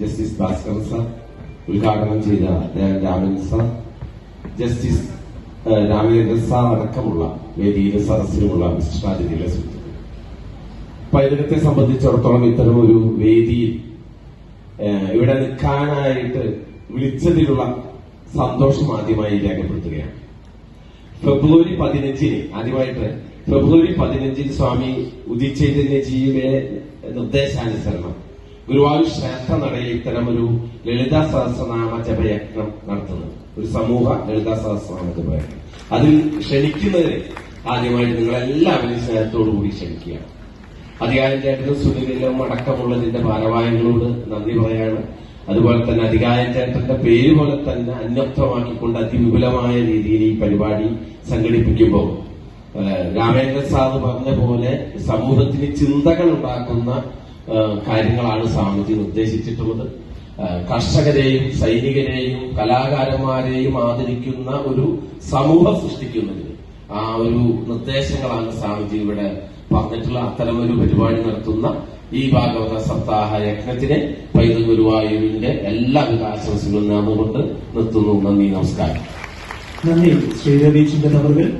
Justice Bhaskar sir ഉദ്ഘാടനം ചെയ്ത Raman sir justice Ramendra sir അടക്കമുള്ള വേദിയിലെ സദസ്സിലുമുള്ള വിശിഷ്ടാതിഥികളെ സുഹൃത്തുക്കൾ പൈതൃകത്തെ സംബന്ധിച്ചിടത്തോളം ഇത്തരം ഒരു വേദിയിൽ ഇവിടെ നിൽക്കാനായിട്ട് വിളിച്ചതിലുള്ള സന്തോഷം ആദ്യമായി രേഖപ്പെടുത്തുകയാണ്. ഫെബ്രുവരി പതിനഞ്ചിന് ആദ്യമായിട്ട് ഫെബ്രുവരി പതിനഞ്ചിന് സ്വാമി ഉദിച്ചൈതന്യജിയുടെ നിർദ്ദേശാനുസരണം ഗുരുവായൂർ ക്ഷേത്ര നടയിൽ ഇത്തരം ഒരു ലളിതാ സഹസ്രനാമ ജപയജ്ഞം നടത്തുന്നത് ഒരു സമൂഹ ലളിതാ സഹസ്രനാമ ജപയജ്ഞം അതിൽ ക്ഷണിക്കുന്നതിന് ആദ്യമായി നിങ്ങളെല്ലാവരും സ്നേഹത്തോടുകൂടി ക്ഷണിക്കുകയാണ്. അധികാരം ചേട്ടനും സുനിലും അടക്കമുള്ളതിന്റെ ഭാരവാഹികളോട് നന്ദി പറയാണ്. അതുപോലെ തന്നെ അധികാരം ചേട്ടന്റെ പേര് പോലെ തന്നെ അന്വർത്ഥമാക്കിക്കൊണ്ട് അതിവിപുലമായ രീതിയിൽ ഈ പരിപാടി സംഘടിപ്പിക്കുമ്പോൾ രാമേന്ദ്രസാദ് പറഞ്ഞ പോലെ സമൂഹത്തിന് ചിന്തകൾ ഉണ്ടാക്കുന്ന കാര്യങ്ങളാണ് സ്വാമിജി ഉദ്ദേശിച്ചിട്ടുള്ളത്. കർഷകരെയും സൈനികരെയും കലാകാരന്മാരെയും ആദരിക്കുന്ന ഒരു സമൂഹം സൃഷ്ടിക്കുന്നതിന് ആ ഒരു നിർദ്ദേശങ്ങളാണ് സ്വാമിജി ഇവിടെ പറഞ്ഞിട്ടുള്ള അത്തരം ഒരു പരിപാടി നടത്തുന്ന ഈ ഭാഗവത സപ്താഹ യജ്ഞത്തിന് പൈതൃ ഗുരുവായൂരിന്റെ എല്ലാ ആശംസകളും നേർന്നുകൊണ്ട് നിർത്തുന്നു. നന്ദി നമസ്കാരം. നന്ദി. ശ്രീ രവീചന്ദ്രൻ അവർ